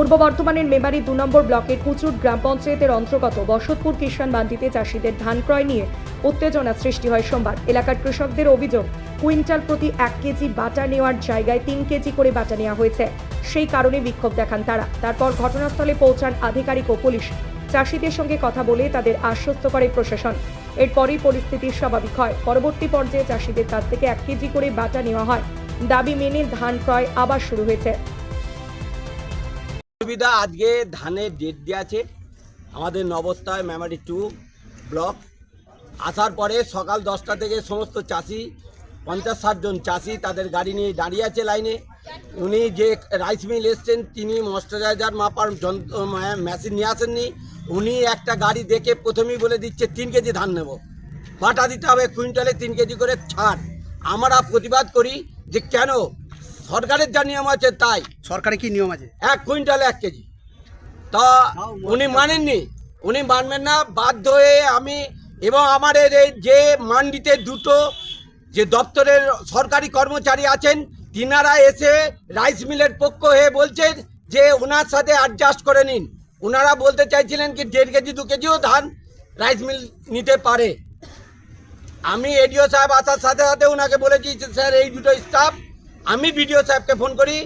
পূর্ব বর্ধমানের মেমারি দু নম্বর ব্লকের কুচুট গ্রাম পঞ্চায়েতের অন্তর্গত বসতপুর কিষাণ বান্ডিতে চাষিদের ধান ক্রয় নিয়ে উত্তেজনা সৃষ্টি হয় সোমবার। এলাকার কৃষকদের অভিযোগ, কুইন্টাল প্রতি এক কেজি বাটা নেওয়ার জায়গায় তিন কেজি করে বাটা নেওয়া হয়েছে। সেই কারণে বিক্ষোভ দেখান তারা। তারপর ঘটনাস্থলে পৌঁছান আধিকারিক ও পুলিশ। চাষিদের সঙ্গে কথা বলে তাদের আশ্বস্ত করে প্রশাসন। এরপরই পরিস্থিতি স্বাভাবিক হয়। পরবর্তী পর্যায়ে চাষিদের কাছ থেকে এক কেজি করে বাটা নেওয়া হয়। দাবি মেনে ধান ক্রয় আবার শুরু হয়েছে। সুবিধা আজকে ধানের ডেট দেওয়া আছে। আমাদের নবস্থায় মেমারি টু ব্লক আসার পরে সকাল দশটা থেকে সমস্ত চাষি, পঞ্চাশ ষাটজন চাষি তাদের গাড়ি নিয়ে দাঁড়িয়ে আছে লাইনে উনি যে রাইস মিল এসছেন, তিনি ময়শ্চারাইজার মাপার যন্ত্র মেশিন নিয়ে আসেননি। উনি একটা গাড়ি দেখে প্রথমেই বলে দিচ্ছে, তিন কেজি ধান নেব। বাটা দিতে হবে, কুইন্টালে তিন কেজি করে ছাড়। আমরা প্রতিবাদ করি যে কেন সরকারের যা নিয়ম আছে তাই। সরকারি কি নিয়ম আছে? এক কুইন্টাল এক কেজি। তা উনি মানেননি। উনি মানবেন না বাধ্য হয়ে আমি এবং আমাদের এই যে মান্ডিতে দুটো যে দপ্তরের সরকারি কর্মচারী আছেন তিনারা এসে রাইস মিলের পক্ষ হয়ে বলছেন যে ওনার সাথে অ্যাডজাস্ট করে নিন। ওনারা বলতে চাইছিলেন কি দেড় কেজি দু কেজিও ধান রাইস মিল নিতে পারে। আমি এডিও সাহেব আসার সাথে সাথে ওনাকে বলেছি যে, স্যার এই দুটো স্টাফ আমি বিডিও সাহেবকে ফোন করি,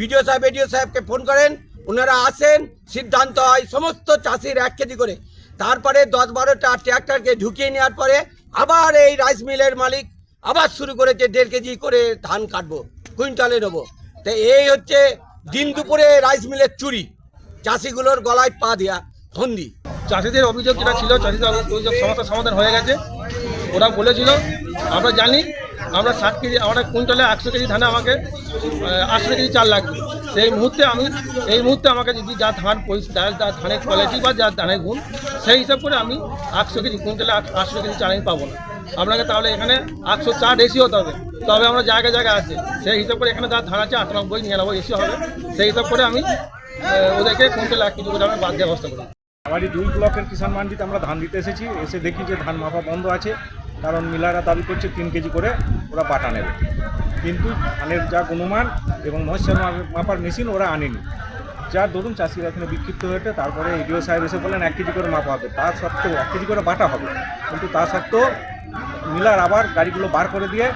বিডিও সাহেব, এডিও সাহেবকে ফোন করেন, ওনারা আসেন, সিদ্ধান্ত হয় সমস্ত চাষির এক কেজি করে। তারপরে দশ বারোটা ট্র্যাক্টরকে ঢুকিয়ে নেওয়ার পরে আবার এই রাইস মিলের মালিক আবার শুরু করেছে দেড় কেজি করে ধান কাটবো, কুইন্টালে নেব। তো এই হচ্ছে দিন দুপুরে রাইস মিলের চুরি, চাষিগুলোর গলায় পা দেওয়া ফন্দি চাষিদের অভিযোগ যেটা ছিল, চাষিদের অভিযোগ সমস্যার সমাধান হয়ে গেছে। ওরা বলেছিল, আমরা জানি আমরা ষাট কেজি আমরা কুইন্টালে একশো কেজি ধানে আমাকে আটশো কেজি চাল লাগবে। সেই মুহূর্তে আমি, এই মুহূর্তে আমাকে যদি যা ধান যা ধানের কোয়ালিটি বা যা ধানের গুণ, সেই হিসাব করে আমি একশো কেজি, কুইন্টালে আটশো কেজি চাল আমি পাবো না। আপনাকে তাহলে এখানে একশো চার এসি হতে হবে। তবে আমরা জায়গায় জায়গায় আছে। সেই হিসাব করে এখানে যা ধান আছে, আটানব্বই, নিরানব্বই এসি হবে। সেই হিসাব করে আমি ওদেরকে কুইন্টাল এক কেজি করে আমি বাদ দেওয়ার ব্যবস্থা করি আমারই দুই ব্লকের কিষাণ মান্ডিতে আমরা ধান দিতে এসেছি। এসে দেখি যে ধান মাপা বন্ধ আছে। কারণ মিলারা দাবি করছে তিন কেজি করে ওরা বাটা নেবে। কিন্তু ধানের যা গুণমান এবং মহেশ্বর মাপার মেশিন ওরা আনেনি। যার দরুন চাষিরা এখানে বিক্ষিপ্ত হয়েছে, তারপরে এডিও সাহেব এসে বললেন, এক কেজি করে মাপা হবে। তা সত্ত্বেও এক কেজি করে বাটা হবে। কিন্তু তা সত্ত্বেও মিলার আবার গাড়িগুলো বার করে দিয়ে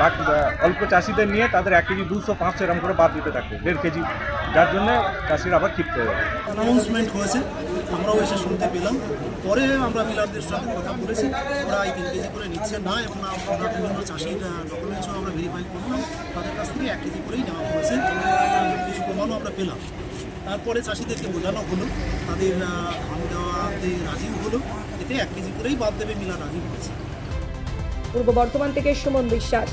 বাক- অল্প চাষিদের নিয়ে তাদের এক কেজি দুশো পাঁচশো এরকম করে বাদ দিতে থাকে দেড় কেজি। যার জন্য চাষিরা আবার ক্ষিপ্ত হয়ে যাবে অ্যানাউন্সমেন্ট হয়েছে আমরাও এসে শুনতে পেলাম। পরে আমরা মিলারদের সঙ্গে কথা বলেছি ওরা এই তিন কেজি করে নিচ্ছে না এবং আমরা বিভিন্ন চাষির ডকুমেন্টসও আমরা ভেরিফাই করলাম। তাদের কাছ থেকে এক কেজি করেই নেওয়া হয়েছে। কিছু প্রমাণও আমরা পেলাম। তারপরে চাষিদেরকে বোঝানো হলো তাদের ধান দেওয়াতে রাজি হলো এতে এক কেজি করেই বাদ দেবে মিলার রাজি হয়েছে। পূর্ব বর্ধমান থেকে সুমন বিশ্বাস।